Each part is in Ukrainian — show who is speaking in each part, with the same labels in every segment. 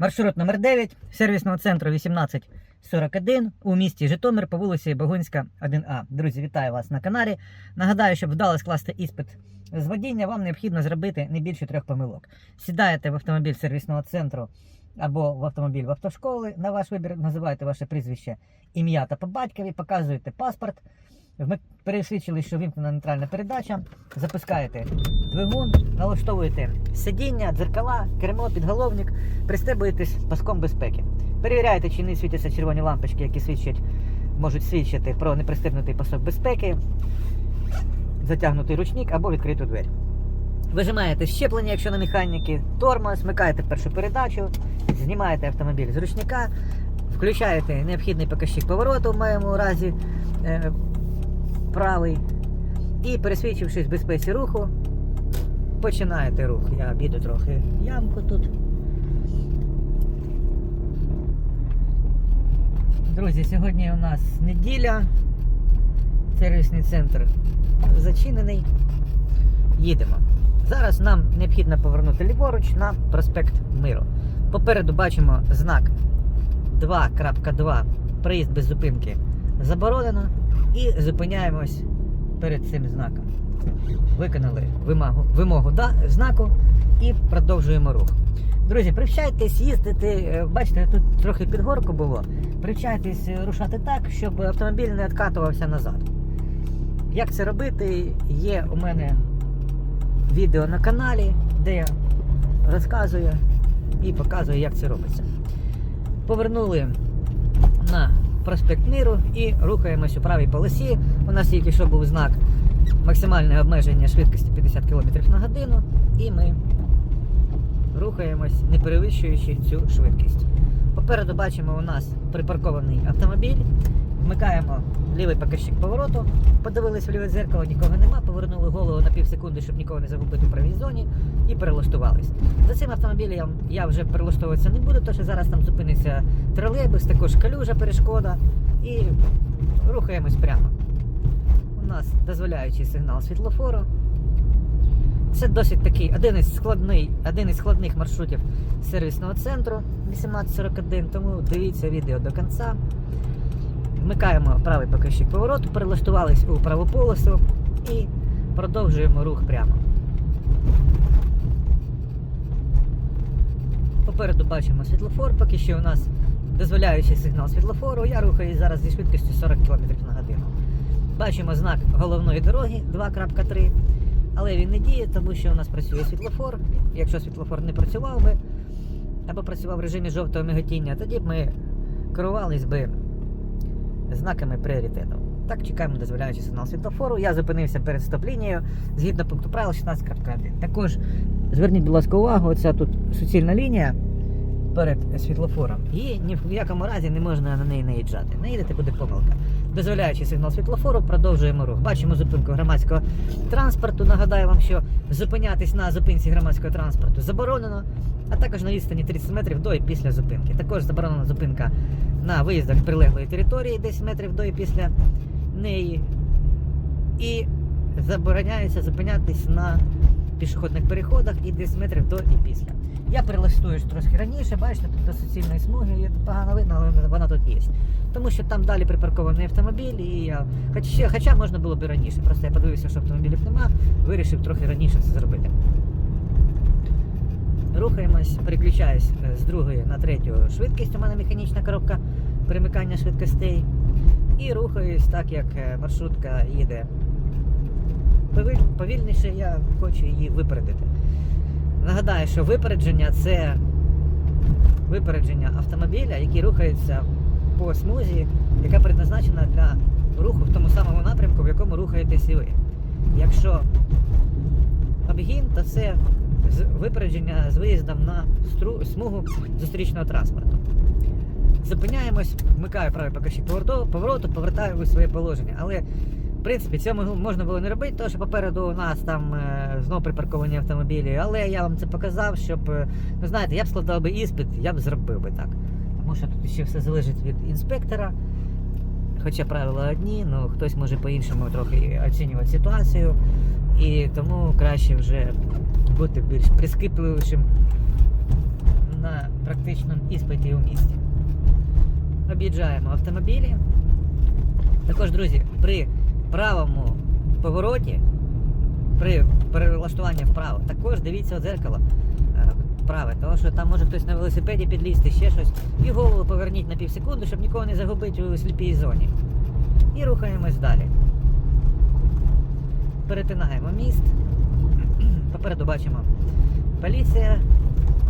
Speaker 1: Маршрут номер 9 сервісного центру 1841 у місті Житомир по вулиці Богунська 1А. Друзі, вітаю вас на каналі. Нагадаю, щоб вдало скласти іспит з водіння, вам необхідно зробити не більше трьох помилок. Сідаєте в автомобіль сервісного центру або в автомобіль в автошколи. На ваш вибір називаєте ваше прізвище, ім'я та по батькові, показуєте паспорт. Ми пересвідчили, що вімкнена нейтральна передача. Запускаєте двигун, налаштовуєте сидіння, дзеркала, кермо, підголовник, пристебуєтесь паском безпеки. Перевіряєте, чи не світяться червоні лампочки, які свідчать, можуть свідчити про непристебнутий пасок безпеки, затягнутий ручник або відкриту двері. Вижимаєте щеплення, якщо на механіки, тормоз, вмикаєте першу передачу, знімаєте автомобіль з ручника, включаєте необхідний показчик повороту в моєму разі е, правий. І пересвідчившись в безпеці руху, починаєте рух. Я обіду трохи ямку тут. Друзі, сьогодні у нас неділя. Сервісний центр зачинений. Їдемо. Зараз нам необхідно повернути ліворуч на проспект Миру. Попереду бачимо знак 2.2. Проїзд без зупинки заборонено. І зупиняємось перед цим знаком. Виконали вимогу, вимогу да, знаку і продовжуємо рух. Друзі, привчайтесь їздити. е, Бачите, тут трохи підгорку було. Привчайтесь е, рушати так, щоб автомобіль не відкатувався назад. Як це робити? Є у мене відео на каналі, де я розказую і показую, як це робиться. Повернули на проспект Миру і рухаємось у правій полосі. У нас тільки що був знак максимальне обмеження швидкості 50 км на годину, і ми рухаємось, не перевищуючи цю швидкість. Попереду бачимо у нас припаркований автомобіль. Вмикаємо лівий показчик повороту, подивились в ліве дзеркало, нікого нема, повернули голову на пів секунди, щоб нікого не загубити в правій зоні, і перелаштувались. За цим автомобілем я вже перелаштовуватися не буду, тому що зараз там зупиниться тролейбус, також калюжа, перешкода, і рухаємось прямо. У нас дозволяючий сигнал світлофору. Це досить такий один із складний, один із складних маршрутів сервісного центру 1841, тому дивіться відео до кінця. Вмикаємо правий показчик повороту, перелаштувались у праву полосу і продовжуємо рух прямо. Попереду бачимо світлофор, поки що у нас дозволяючий сигнал світлофору. Я рухаюсь зараз зі швидкістю 40 км на годину. Бачимо знак головної дороги 2.3, але він не діє, тому що у нас працює світлофор. Якщо світлофор не працював би або працював в режимі жовтого миготіння, тоді б ми керувались би знаками пріоритету. Так, чекаємо дозволяючи сигнал світлофору. Я зупинився перед стоп-лінією згідно пункту правил 16.1. Також зверніть, будь ласка, увагу, оця тут суцільна лінія перед світлофором. І ні в якому разі не можна на неї наїжджати. Наїдете буде помилка. Дозволяючи сигнал світлофору, продовжуємо рух. Бачимо зупинку громадського транспорту. Нагадаю вам, що зупинятись на зупинці громадського транспорту заборонено, а також на відстані 30 метрів до і після зупинки. Також заборонена зупинка на виїздах прилеглої території 10 метрів до і після неї. І забороняється зупинятись на пішохідних переходах і 10 метрів до і після. Я перелаштуюсь трошки раніше, бачите, тут до суцільної смуги, погано видно, але вона тут є. Тому що там далі припаркований автомобіль, і я. Хоча, хоча можна було б раніше. Просто я подивився, що автомобілів нема, вирішив трохи раніше це зробити. Рухаємось, переключаюсь е, з другої на третю швидкість. У мене механічна коробка перемикання швидкостей. І рухаюсь так, як е, маршрутка їде повільніше, я хочу її випередити. Нагадаю, що випередження це випередження автомобіля, який рухається по смузі, яка предназначена для руху в тому самому напрямку, в якому рухаєтесь і ви. Якщо обгін, то це випередження з виїздом на стру- смугу зустрічного транспорту. Зупиняємось, вмикаю правий показчик повороту, повороту, повертаю у своє положення. Але в принципі цього можна було не робити, тому що попереду у нас там е, знов припарковані автомобілі. Але я вам це показав, щоб е, ну знаєте, я б складав би іспит, я б зробив би так. Тому що тут ще все залежить від інспектора. Хоча правила одні, ну хтось може по-іншому трохи оцінювати ситуацію. І тому краще вже бути більш прискіпливішим на практичному іспиті у місті. Об'їжджаємо автомобілі. Також, друзі, при правому повороті, при перелаштуванні вправо, також дивіться у дзеркало е, праве, тому що там може хтось на велосипеді підлізти, ще щось. І голову поверніть на пів секунди, щоб нікого не загубити у сліпій зоні. І рухаємось далі. Перетинаємо міст. Попереду бачимо поліція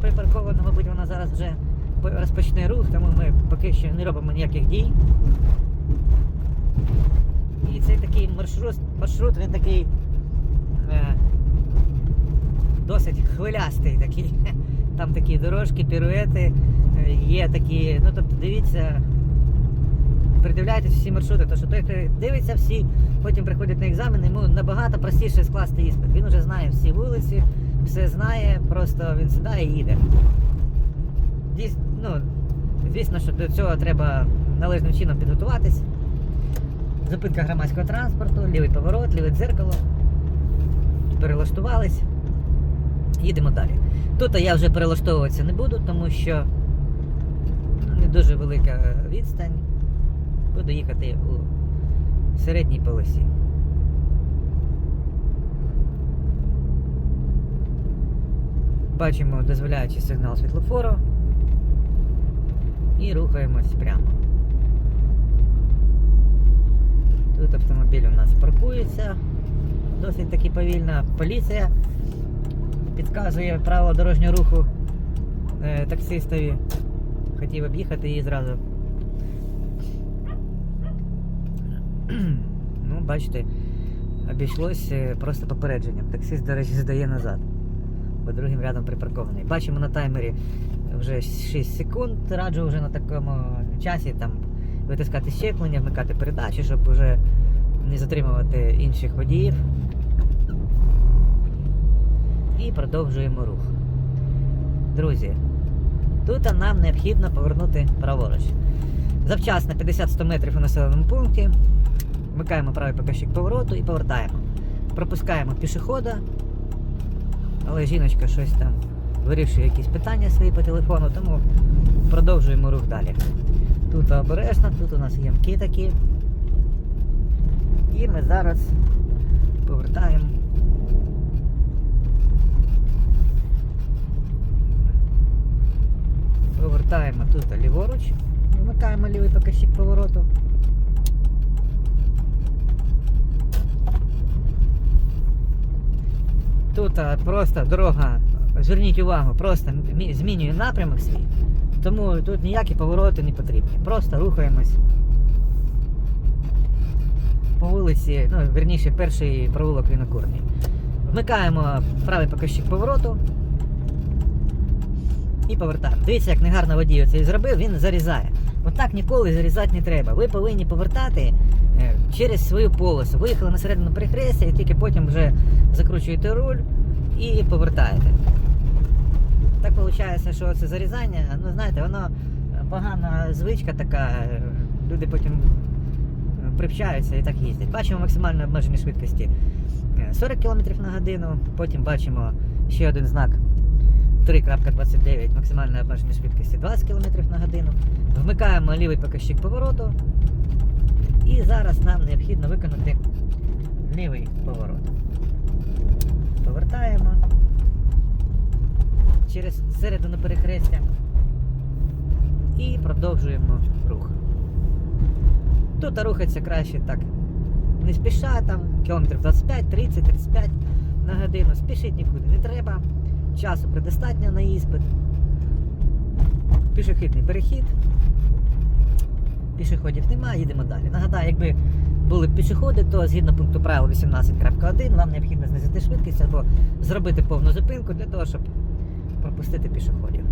Speaker 1: припаркована, мабуть, вона зараз вже розпочне рух, тому ми поки що не робимо ніяких дій. Цей такий маршрут, маршрут він такий е, досить хвилястий такий. Там такі дорожки, піруети, е, є такі. Ну тобто дивіться, придивляйтесь всі маршрути, тому що той, хто дивиться всі, потім приходить на екзамен, йому набагато простіше скласти іспит. Він вже знає всі вулиці, все знає, просто він сідає і їде. Дійс- ну, звісно, що до цього треба належним чином підготуватись. Зупинка громадського транспорту, лівий поворот, ліве дзеркало. Перелаштувались. Їдемо далі. Тут я вже перелаштовуватися не буду, тому що не дуже велика відстань. Буду їхати у середній полосі. Бачимо дозволяючий сигнал світлофору і рухаємось прямо. Тут автомобіль у нас паркується досить таки повільно. Поліція підказує правила дорожнього руху е, таксистові. Хотів об'їхати її зразу. ну, бачите, обійшлось е, просто попередженням. Таксист, до речі, здає назад. Бо другим рядом припаркований. Бачимо на таймері вже 6 секунд. Раджу вже на такому часі там витискати щеплення, вмикати передачі, щоб вже не затримувати інших водіїв. І продовжуємо рух. Друзі, тут нам необхідно повернути праворуч. Завчасно 50-100 метрів у населеному пункті. Вмикаємо правий показчик повороту і повертаємо. Пропускаємо пішохода, але жіночка щось там вирішує якісь питання свої по телефону, тому продовжуємо рух далі. Тут обережно, тут у нас ямки такі. І ми зараз повертаємо. Повертаємо тут ліворуч, вмикаємо лівий показчик повороту. Тут просто дорога, зверніть увагу, просто мі- змінює напрямок свій. Тому тут ніякі повороти не потрібні. Просто рухаємось по вулиці, ну, верніше, перший провулок Вінокурний. Вмикаємо правий показчик повороту і повертаємо. Дивіться, як негарно водій це зробив, він зарізає. Отак ніколи зарізати не треба. Ви повинні повертати е, через свою полосу. Виїхали на середину перехрестя і тільки потім вже закручуєте руль і повертаєте. Так виходить, що це зарізання, ну знаєте, воно е, погана звичка така. е, Люди потім е, привчаються і так їздять. Бачимо максимальне обмеження швидкості е, 40 км на годину, потім бачимо ще один знак 3.29 максимальне обмеження швидкості 20 км на годину. Вмикаємо лівий показчик повороту. І зараз нам необхідно виконати лівий поворот. Повертаємо через середину перехрестя і продовжуємо рух. Тут рухатися краще так не спіша, там кілометрів 25, 30, 35 на годину. Спішити нікуди не треба. Часу предостатньо на іспит. Пішохідний перехід. Пішоходів немає, їдемо далі. Нагадаю, якби були пішоходи, то згідно пункту правил 18.1 вам необхідно знизити швидкість або зробити повну зупинку для того, щоб пропустити пішоходів.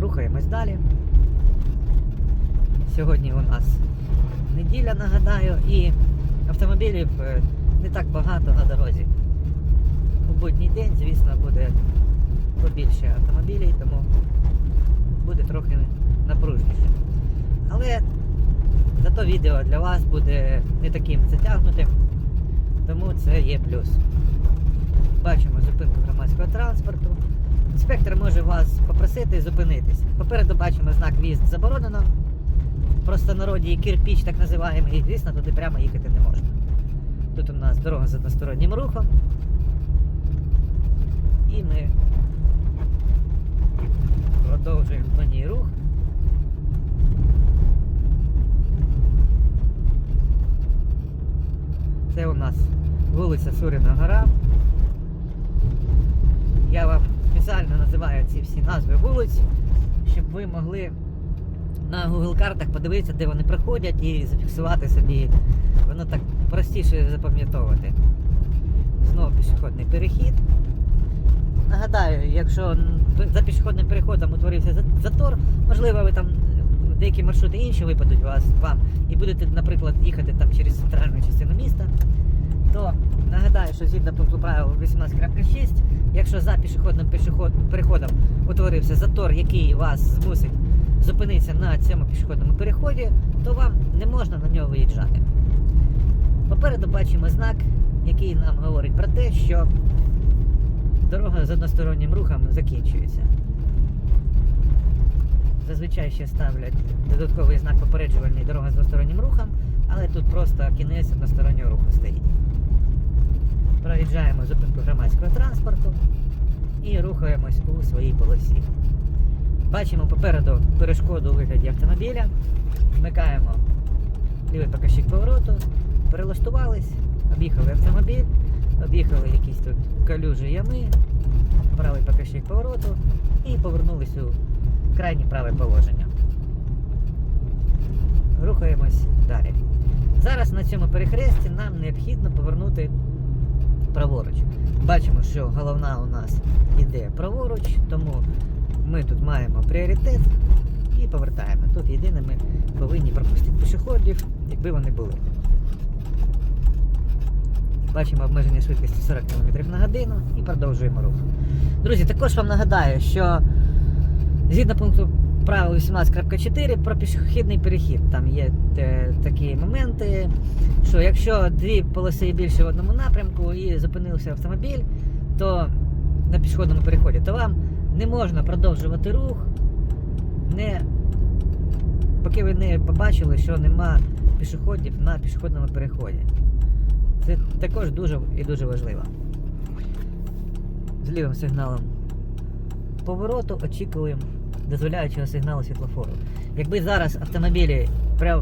Speaker 1: Рухаємось далі. Сьогодні у нас неділя, нагадаю, і автомобілів е, не так багато на дорозі. У будній день, звісно, буде побільше автомобілів, тому буде трохи напружніше. Але зато відео для вас буде не таким затягнутим, тому це є плюс. Бачимо зупинку громадського транспорту. інспектор може вас попросити зупинитись. Попереду бачимо знак в'їзд заборонено. В простонароді кирпіч так називаємо, і звісно туди прямо їхати не можна. Тут у нас дорога з одностороннім рухом. І ми продовжуємо по ній рух. Це у нас вулиця Сурина Гора. Я вам спеціально називаю ці всі назви вулиць, щоб ви могли на Google картах подивитися, де вони проходять, і зафіксувати собі. Воно так простіше запам'ятовувати. Знову пішохідний перехід. Нагадаю, якщо за пішохідним переходом утворився затор, можливо, ви там деякі маршрути інші випадуть вас, вам і будете, наприклад, їхати там через центральну частину міста, то нагадаю, що згідно пункту правил 18.6, якщо за пішохідним переходом утворився затор, який вас змусить зупинитися на цьому пішохідному переході, то вам не можна на нього виїжджати. Попереду бачимо знак, який нам говорить про те, що дорога з одностороннім рухом закінчується. Зазвичай ще ставлять додатковий знак попереджувальний дорога з двостороннім рухом, але тут просто кінець одностороннього руху стоїть. Проїжджаємо зупинку громадського транспорту і рухаємось у своїй полосі. Бачимо попереду перешкоду у вигляді автомобіля, вмикаємо лівий показчик повороту, перелаштувались, об'їхали автомобіль, об'їхали якісь тут калюжі ями, правий показчик повороту і повернулись у крайнє праве положення. Рухаємось далі. Зараз на цьому перехресті нам необхідно повернути праворуч. Бачимо, що головна у нас іде праворуч, тому ми тут маємо пріоритет і повертаємо. Тут єдине ми повинні пропустити пішоходів, якби вони були. Бачимо обмеження швидкості 40 км на годину і продовжуємо рух. Друзі, також вам нагадаю, що згідно пункту правил 18.4 про пішохідний перехід. Там є е, такі моменти, що якщо дві полоси більше в одному напрямку і зупинився автомобіль, то на пішохідному переході, то вам не можна продовжувати рух, не, поки ви не побачили, що нема пішоходів на пішохідному переході. Це також дуже і дуже важливо. З лівим сигналом повороту очікуємо дозволяючого сигналу світлофору. Якби зараз автомобілі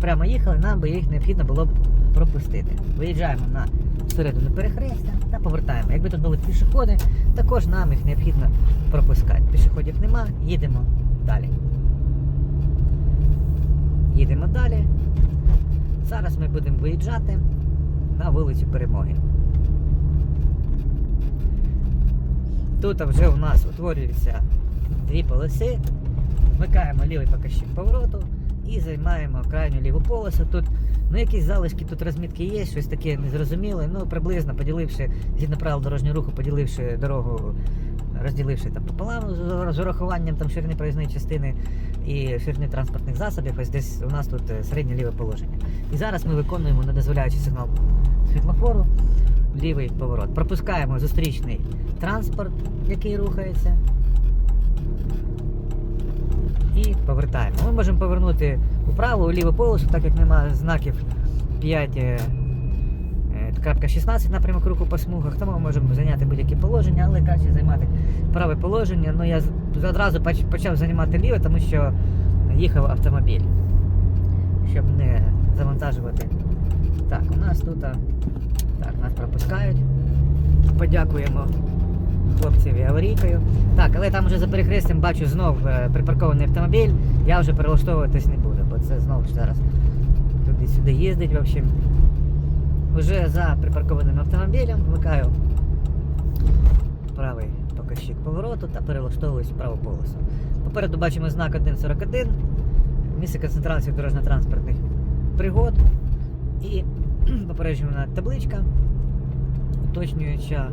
Speaker 1: прямо, їхали, нам би їх необхідно було б пропустити. Виїжджаємо на середину перехрестя та повертаємо. Якби тут були пішоходи, також нам їх необхідно пропускати. Пішоходів нема, їдемо далі. Їдемо далі. Зараз ми будемо виїжджати на вулицю Перемоги. Тут вже у нас утворюються дві полоси. Вмикаємо лівий показчик повороту і займаємо крайню ліву полосу. Тут ну, якісь залишки тут розмітки є, щось таке незрозуміле. Ну, приблизно поділивши, згідно правил дорожнього руху, поділивши дорогу, розділивши там пополам з- урахуванням там ширини проїзної частини і ширини транспортних засобів, ось десь у нас тут е, середнє ліве положення. І зараз ми виконуємо недозволяючий сигнал світлофору, лівий поворот. Пропускаємо зустрічний транспорт, який рухається. І повертаємо. Ми можемо повернути вправо, у ліву полосу, так як немає знаків 5. е, е, крапка 16 напрямок руху по смугах, тому ми можемо зайняти будь-які положення, але краще займати праве положення. Ну я одразу почав займати ліве, тому що їхав автомобіль, щоб не завантажувати. Так, у нас тут так, нас пропускають. Подякуємо хлопцеві аварійкою. Так, але там вже за перехрестям бачу знов е, припаркований автомобіль. Я вже перелаштовуватись не буду, бо це знову ж зараз туди-сюди їздить. В общем, вже за припаркованим автомобілем вмикаю правий показчик повороту та перелаштовуюсь в праву полосу. Попереду бачимо знак 1.41, місце концентрації дорожньо-транспортних пригод і попереджувана табличка, уточнююча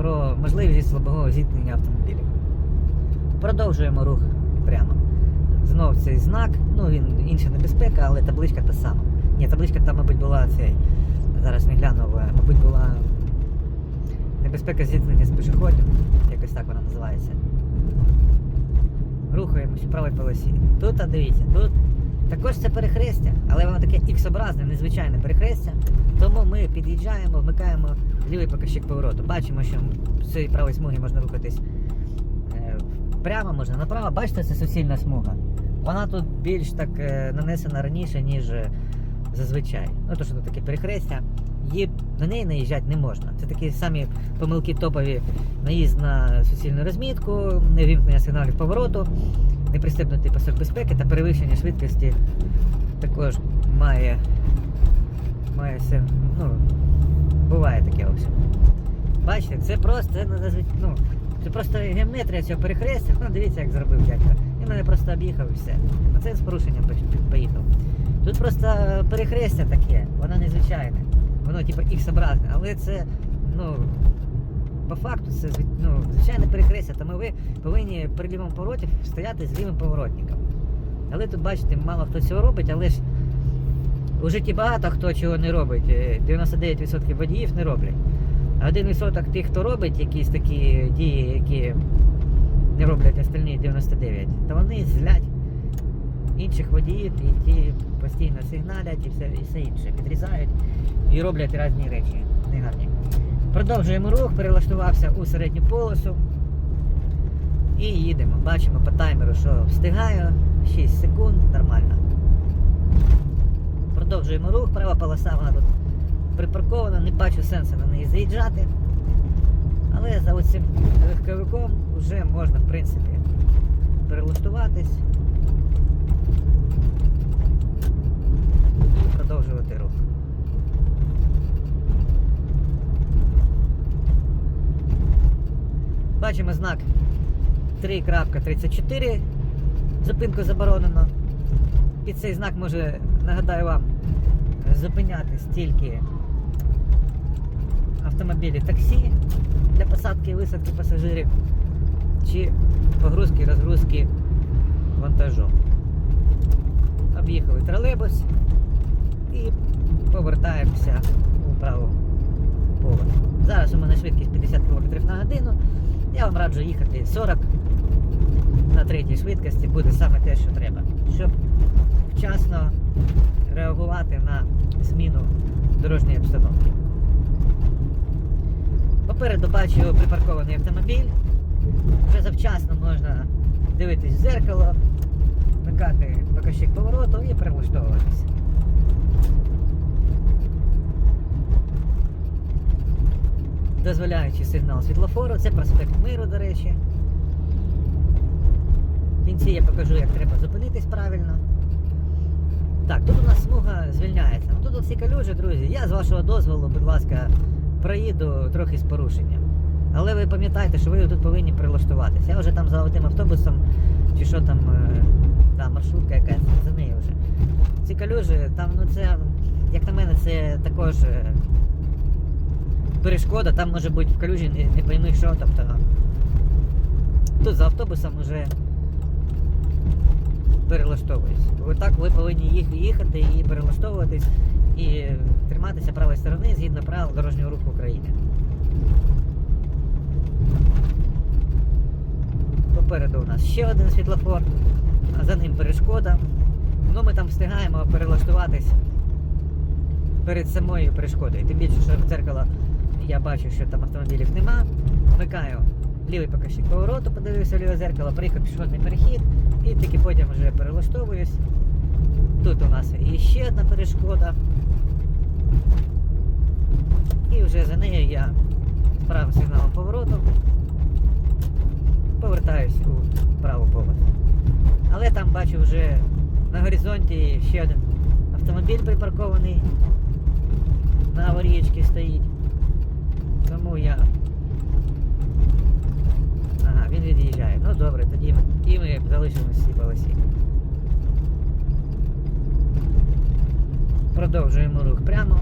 Speaker 1: про можливість слабого зіткнення автомобілів. Продовжуємо рух прямо. Знов цей знак, ну він інша небезпека, але табличка та сама. Ні, табличка там, мабуть, була цей. Зараз не глянув, мабуть, була Небезпека зіткнення з пішоходом, якось так вона називається. Рухаємось у правій полосі. Тут, а дивіться, тут також це перехрестя, але воно таке ікс-образне, незвичайне перехрестя. Тому ми під'їжджаємо, вмикаємо лівий показчик повороту. Бачимо, що з цієї правої смуги можна рухатись е, прямо, можна направо. Бачите, це суцільна смуга. Вона тут більш так е, нанесена раніше, ніж е, зазвичай. Ну, то, що тут таке перехрестя, її, на неї наїжджати не можна. Це такі самі помилки топові наїзд на суцільну розмітку, невімкнення сигналів повороту, непристебнутий пасок безпеки та перевищення швидкості також має. Має все. Ну, буває таке в. Бачите, це просто це, ну, це просто геометрія цього перехрестя. Ну, дивіться, як зробив дядько. Він мене просто об'їхав і все. Оце з порушенням поїхав. Тут просто перехрестя таке, воно незвичайне. Воно типу ікс-образне, але це, ну, по факту це ну, звичайне перехрестя, тому ви повинні при лівому повороті стояти з лівим поворотником. Але тут, бачите, мало хто цього робить, але ж у житті багато хто чого не робить. Е, 99% водіїв не роблять. А 1% тих, хто робить якісь такі дії, які не роблять остальні 99, то вони злять інших водіїв і ті постійно сигналять і все, і все інше. Підрізають і роблять різні речі негарні. Продовжуємо рух, перелаштувався у середню полосу. І їдемо. Бачимо по таймеру, що встигаю. 6 секунд, нормально. Продовжуємо рух, права полоса, вона тут припаркована, не бачу сенсу на неї заїжджати. Але за оцим легковиком вже можна, в принципі, перелаштуватись і продовжувати рух. Бачимо знак 3.34. Зупинку заборонено. Під цей знак може, нагадаю вам, зупинятись тільки автомобілі таксі для посадки і висадки пасажирів чи погрузки розгрузки вантажу. Об'їхали тролейбус і повертаємося у праву поле. Зараз у мене швидкість 50 км на годину. Я вам раджу їхати 40 на третій швидкості буде саме те, що треба, щоб вчасно реагувати на зміну дорожньої обстановки. Попереду бачу припаркований автомобіль. Вже завчасно можна дивитись в зеркало, вмикати показчик повороту і прилаштовуватися. Дозволяючи сигнал світлофору, це проспект Миру, до речі. В кінці я покажу, як треба зупинитись правильно. Так, тут у нас смуга звільняється. Ну, Тут всі калюжі, друзі. Я з вашого дозволу, будь ласка, проїду трохи з порушенням. Але ви пам'ятайте, що ви тут повинні прилаштуватися. Я вже там за тим автобусом, чи що там, е, да, маршрутка якась, за нею вже. Ці калюжі, там, ну це, як на мене, це також е, перешкода, там може бути в калюжі не, не пойми що, тобто. Тут за автобусом вже перелаштовуюсь. Отак ви повинні їх їхати і перелаштовуватись і триматися правої сторони згідно правил дорожнього руху України. Попереду у нас ще один світлофор, а за ним перешкода. Ну ми там встигаємо перелаштуватись перед самою перешкодою. Тим більше, що в я бачу, що там автомобілів нема. Вмикаю лівий показчик повороту, подивився в ліве зеркало, приїхав пішохідний перехід і тільки потім вже перелаштовуюсь. Тут у нас і ще одна перешкода. І вже за нею я правим сигналом повороту повертаюсь у праву полосу. Але там бачу вже на горизонті ще один автомобіль припаркований на аварієчці стоїть. Тому я. Він від'їжджає. Ну добре, тоді і ми залишимось в цій полосі. Продовжуємо рух прямо.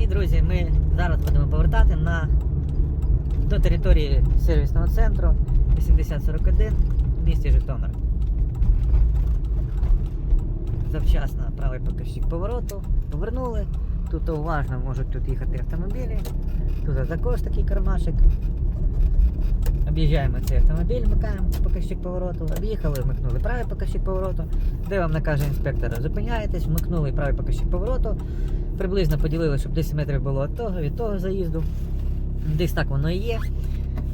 Speaker 1: І, друзі, ми зараз будемо повертати на, до території сервісного центру. 8041 в місті Житомир. Завчасно правий показчик повороту. Повернули. Тут уважно можуть тут їхати автомобілі. Тут також такий кармашик. Об'їжджаємо цей автомобіль, вмикаємо показчик повороту, об'їхали, вмикнули правий показчик повороту. Де вам накаже інспектор, зупиняєтесь, вмикнули правий показчик повороту. Приблизно поділили, щоб 10 метрів було від того, від того заїзду. Десь так воно і є.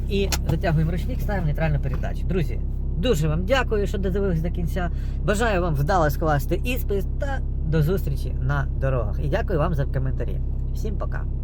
Speaker 1: І затягуємо ручник, ставимо нейтральну передачу. Друзі, дуже вам дякую, що додивились до кінця. Бажаю вам вдало скласти іспит та до зустрічі на дорогах. І дякую вам за коментарі. Всім пока!